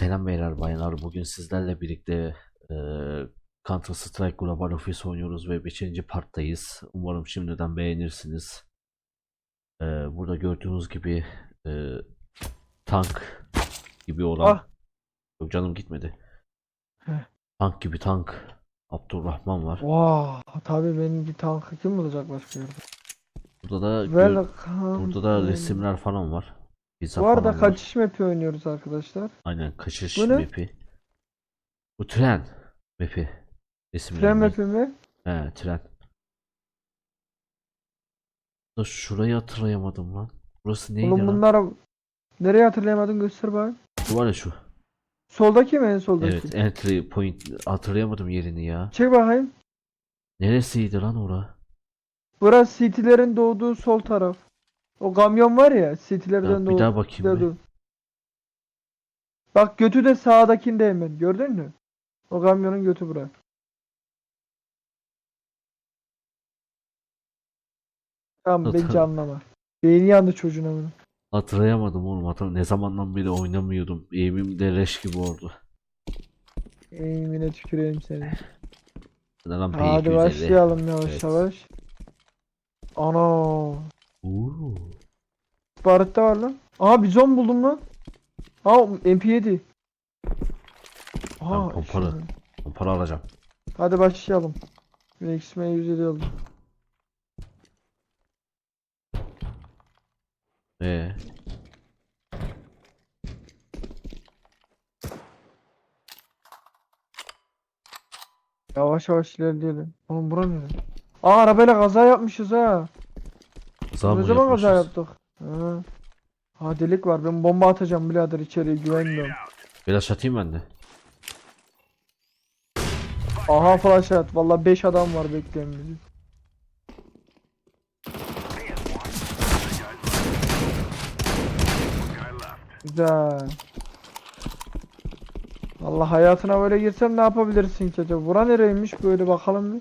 Selam beyler bayanlar. Bugün sizlerle birlikte e, Counter Strike Global Offensive oynuyoruz ve 5. parttayız. Umarım şimdiden beğenirsiniz. E, burada gördüğünüz gibi e, tank gibi olan Ah. Yok canım gitmedi. Heh. Tank gibi tank Abdurrahman var. Vaa tabii benim bir tankı kim bulacak başka yerde? Burada da Welcome burada da resimler falan var. Pizza Bu arada var. kaçış map'i oynuyoruz arkadaşlar. Aynen kaçış Bu ne? map'i. Bu tren map'i. Resimler Tren map'i mi? He tren. Da şurayı hatırlayamadım lan. Burası neydi Oğlum lan? bunlara nereye hatırlayamadın göster bak. Şu var ya şu. Soldaki mi en soldaki? Evet entry point hatırlayamadım yerini ya. Çek bakayım. Neresiydi lan ora? Burası city'lerin doğduğu sol taraf. O kamyon var ya city'lerden Ya, bir daha bakayım bir. doğduğu. Bak götü de sağdakinde hemen gördün mü? O kamyonun götü bura. Tamam Zaten- bence anlama. Beyni yandı çocuğun ama. Hatırlayamadım oğlum. Hatır ne zamandan beri oynamıyordum. Eğimim de leş gibi oldu. Eğimine tüküreyim seni. Lan Hadi P250. başlayalım yavaş Evet. yavaş. Ana. Oo. Barıtta var lan. Aha bizon buldum lan. Aa MP7. Tamam, Aa, pompalı. şimdi. Para alacağım. Hadi başlayalım. XM 107 oldu. Ee, Yavaş yavaş ilerleyelim. Oğlum bura ne? Aa arabayla kaza yapmışız ha. Zam ne zaman kaza yaptık? Ha. Ha delik var. Ben bomba atacağım birader içeriye güvenmiyorum. Biraz atayım ben de. Aha flash at. Valla 5 adam var bekleyen bizi. Güzel. Allah hayatına böyle girsem ne yapabilirsin ki acaba? Bura nereymiş böyle bakalım bir.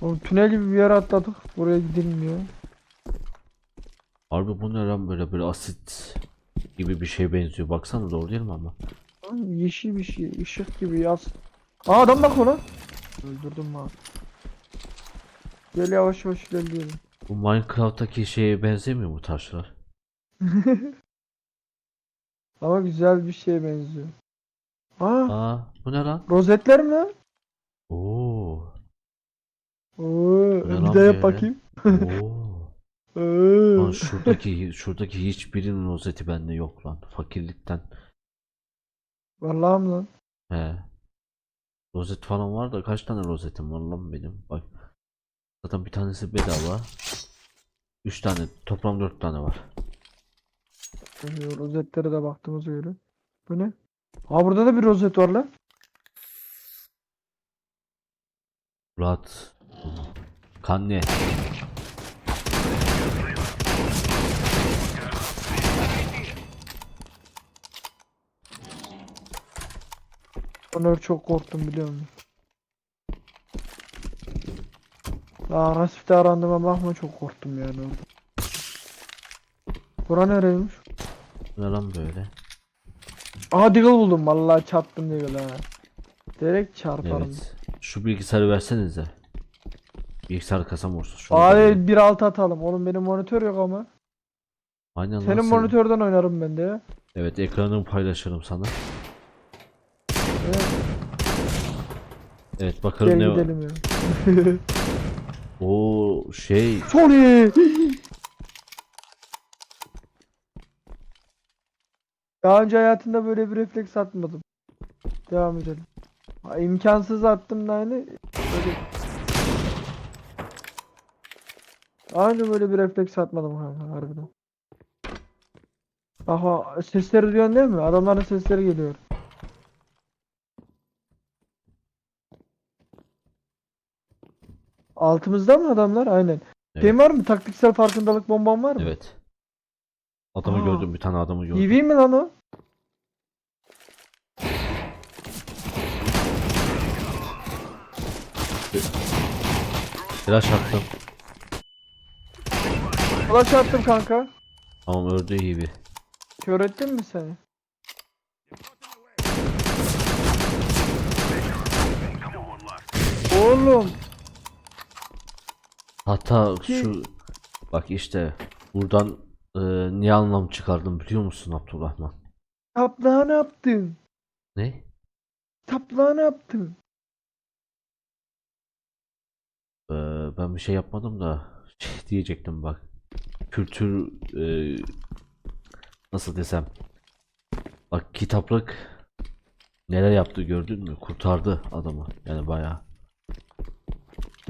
Oğlum tünel gibi bir yere atladık. Buraya gidilmiyor. Harbi bu ne lan böyle böyle asit gibi bir şey benziyor. Baksana doğru değil mi ama? Lan Yeşil bir şey. ışık gibi yaz. Aa adam bak ona. Öldürdüm ha. Gel yavaş yavaş ilerleyelim. Bu Minecraft'taki şeye benzemiyor mu taşlar? Ama güzel bir şeye benziyor. Aa, Aa, bu ne lan? rozetler mi lan? Oo. Oo, ne bir lan daha böyle? yap bakayım. Oo. Lan şuradaki şuradaki hiçbirinin rozeti bende yok lan. Fakirlikten. Vallahi mi lan? He. Rozet falan var da kaç tane rozetim var lan benim? Bak. Zaten bir tanesi bedava. 3 tane, toplam 4 tane var. Ee, Rozetlere de baktığımıza göre. Bu ne? Aa burada da bir rozet var lan. Rahat. Kanne. Onları çok korktum biliyor musun? Aa Rasif'te arandığıma bakma çok korktum yani orada. Bura nereymiş? Ne lan böyle? Aha Deagle buldum vallahi çarptım Deagle ha. Direkt çarparım. Evet. Şu bilgisayarı versenize. Bilgisayar kasam olsun. Şunu Abi verin. 1.6 atalım. Oğlum benim monitör yok ama. Aynen lan Senin senin. monitörden oynarım ben de. Evet ekranımı paylaşırım sana. Evet, Evet bakalım gel ne var. gidelim ya. Oo şey Sony! Daha önce hayatımda böyle bir refleks atmadım. Devam edelim. Ha, imkansız attım da hani böyle... Daha önce böyle bir refleks atmadım kanka harbiden. Aha sesleri duyuyorsun değil mi? Adamların sesleri geliyor. Altımızda mı adamlar? Aynen. Şey evet. Şeyin var mı? Taktiksel farkındalık bomban var mı? Evet. Adamı Aa. gördüm. Bir tane adamı gördüm. EV mi lan o? Flash attım. Flash attım kanka. Tamam öldü EV. Kör ettin mi seni? Oğlum Hatta şu bak işte buradan e, niye anlam çıkardım biliyor musun Abdurrahman? Taplığa ne yaptın? Ne? Taplığa ne yaptın? Ee, ben bir şey yapmadım da şey diyecektim bak. Kültür e, nasıl desem bak kitaplık neler yaptı gördün mü? Kurtardı adamı. Yani bayağı.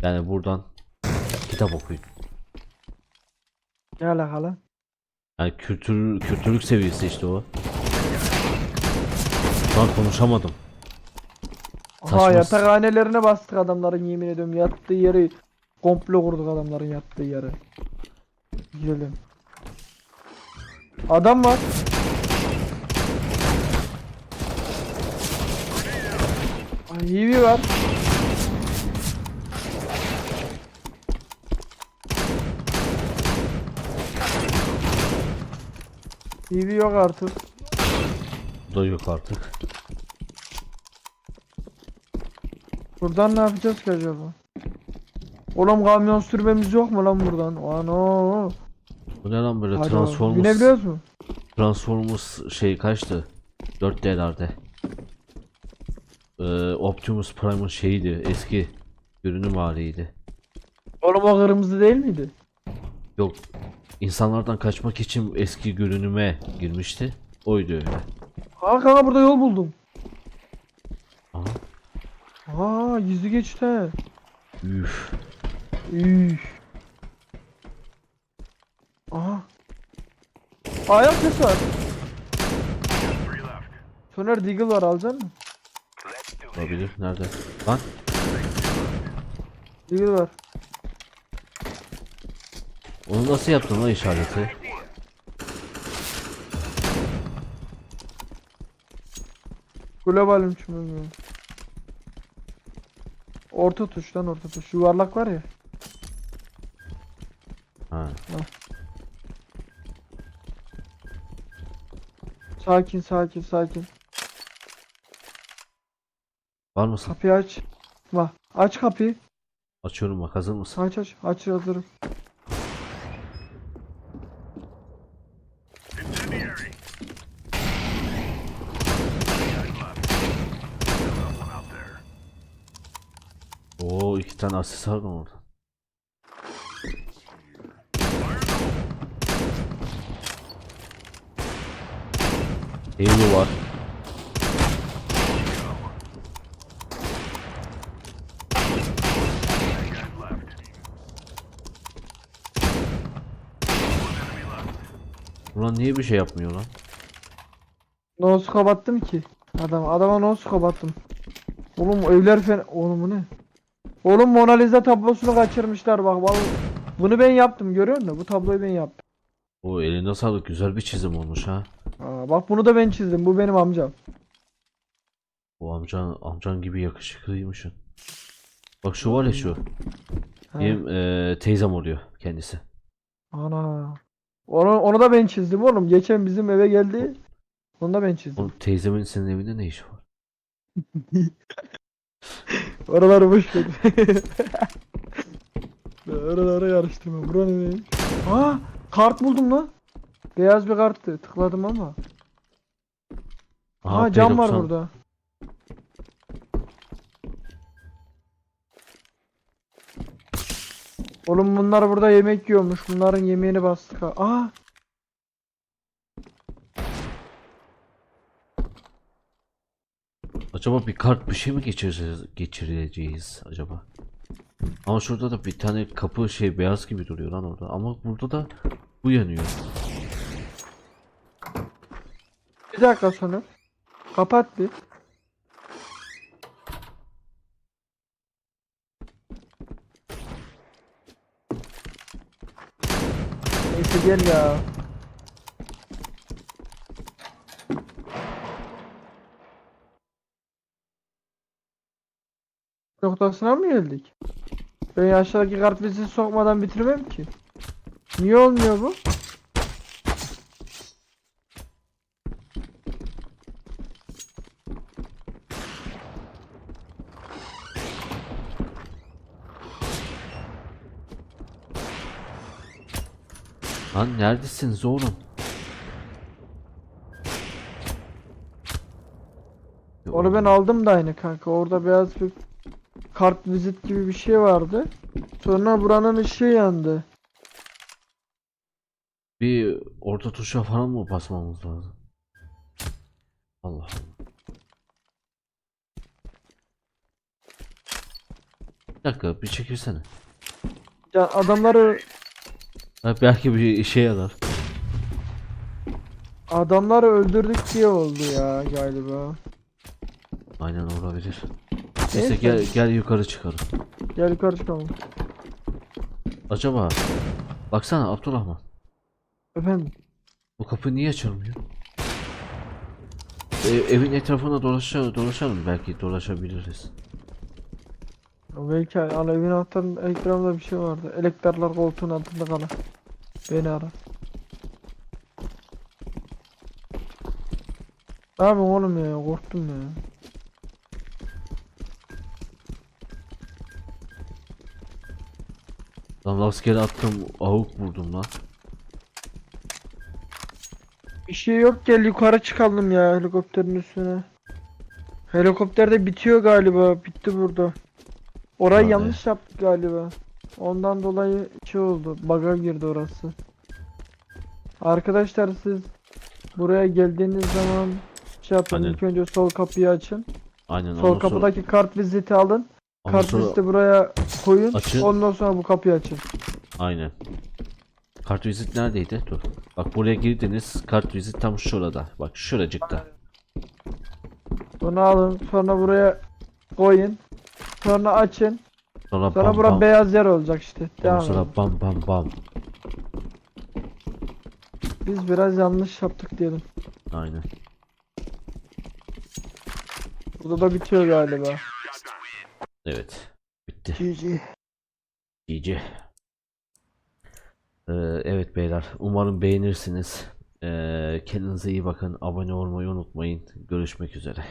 Yani buradan kitap okuyun. Ne alakalı? Yani kültür kültürlük seviyesi işte o. Lan konuşamadım. Saçma- yatakhanelerine bastık adamların yemin ediyorum yattığı yeri komple kurduk adamların yattığı yeri. Girelim. Adam var. Ay iyi var. TV yok artık. Bu da yok artık. Buradan ne yapacağız ki acaba? Oğlum kamyon sürmemiz yok mu lan buradan? Ano. Bu ne lan böyle Hadi Transformers Binebiliyoruz mu? Transformers şey kaçtı? 4D'lerde. Ee, Optimus Prime'ın şeyiydi. Eski görünüm haliydi. Oğlum o kırmızı değil miydi? Yok. İnsanlardan kaçmak için eski görünüme girmişti. Oydu öyle. Aa kanka burada yol buldum. Aha. Aa gizli geçit he. Üf. Üf. Aha. Ayak sesi var. Soner Deagle var alacaksın mı? Olabilir. Nerede? Lan. Deagle var. Onu nasıl yaptın lan işareti? Globalim şimdi. Orta tuş lan orta tuş. Yuvarlak var ya. Ha. Sakin sakin sakin. Var mısın? Kapıyı aç. Bak aç kapıyı. Açıyorum bak hazır mısın? Aç aç. Aç hazırım. Oo iki tane asist var orada. Halo var. Ulan niye bir şey yapmıyor lan? Nosu kapattım ki. Adam adama nosu kapattım. Oğlum evler fen oğlum bu ne? Oğlum Mona Lisa tablosunu kaçırmışlar bak vallahi. Bunu ben yaptım görüyor musun? Bu tabloyu ben yaptım. O eline sağlık güzel bir çizim olmuş ha. Aa, bak bunu da ben çizdim. Bu benim amcam. O amcan amcan gibi yakışıklıymışsın. Bak şu var ya şu. Ha. Benim eee, teyzem oluyor kendisi. Ana. Onu, onu da ben çizdim oğlum. Geçen bizim eve geldi. Onu da ben çizdim. O teyzemin senin evinde ne işi var? Oraları boş ver. Oraları karıştırma. Bura ne neymiş? Aa, kart buldum lan. Beyaz bir karttı. Tıkladım ama. Aha, Aa, cam var P90. burada. Oğlum bunlar burada yemek yiyormuş. Bunların yemeğini bastık. ha. Aa, Acaba bir kart bir şey mi geçireceğiz, geçireceğiz acaba? Ama şurada da bir tane kapı şey beyaz gibi duruyor lan orada. Ama burada da bu yanıyor. bir dakika sonra. Kapat bir. Neyse gel ya. noktasına mı geldik? Ben aşağıdaki kartvizini sokmadan bitirmem ki. Niye olmuyor bu? Lan neredesiniz oğlum? Onu ben aldım da aynı kanka. Orada beyaz bir kart vizit gibi bir şey vardı. Sonra buranın ışığı yandı. Bir orta tuşa falan mı basmamız lazım? Allah Allah. Bir dakika bir çekilsene. Ya adamları Ha, belki bir işe yarar. adamları öldürdük diye oldu ya galiba. Aynen olabilir. Neyse gel gel yukarı çıkalım. Gel yukarı çıkalım. Acaba baksana Abdurrahman Efendim. bu kapı niye açılmıyor? E, evin etrafına dolaşa, dolaşalım belki dolaşabiliriz. Belki ana evin altında ekranında bir şey vardı. Elektrikler koltuğun altında kalan. Beni ara. Yapayım oğlum ya korktum ya. Lan rastgele attım avuk vurdum lan. Bir şey yok gel yukarı çıkalım ya helikopterin üstüne. Helikopter de bitiyor galiba. Bitti burada. Orayı Vay. yanlış yaptık galiba. Ondan dolayı şey oldu. Bug'a girdi orası. Arkadaşlar siz buraya geldiğiniz zaman şey yapın. Aynen. İlk önce sol kapıyı açın. Aynen Sol ondan sonra, kapıdaki kart viziti alın. Ondan Kart sonra- buraya koyun. Açın. Ondan sonra bu kapıyı açın. aynen. Kartvizit neredeydi? Dur. Bak buraya girdiniz. Kartvizit tam şurada. Bak şuracıkta. Bunu alın. Sonra buraya koyun. Sonra açın. Sonra Sonra bam bura bam. beyaz yer olacak işte. Devam sonra edin. bam bam bam. Biz biraz yanlış yaptık diyelim. Aynen. Burada da bitiyor galiba. Evet. Bitti. GG. GG. Ee, evet beyler. Umarım beğenirsiniz. Ee, kendinize iyi bakın. Abone olmayı unutmayın. Görüşmek üzere.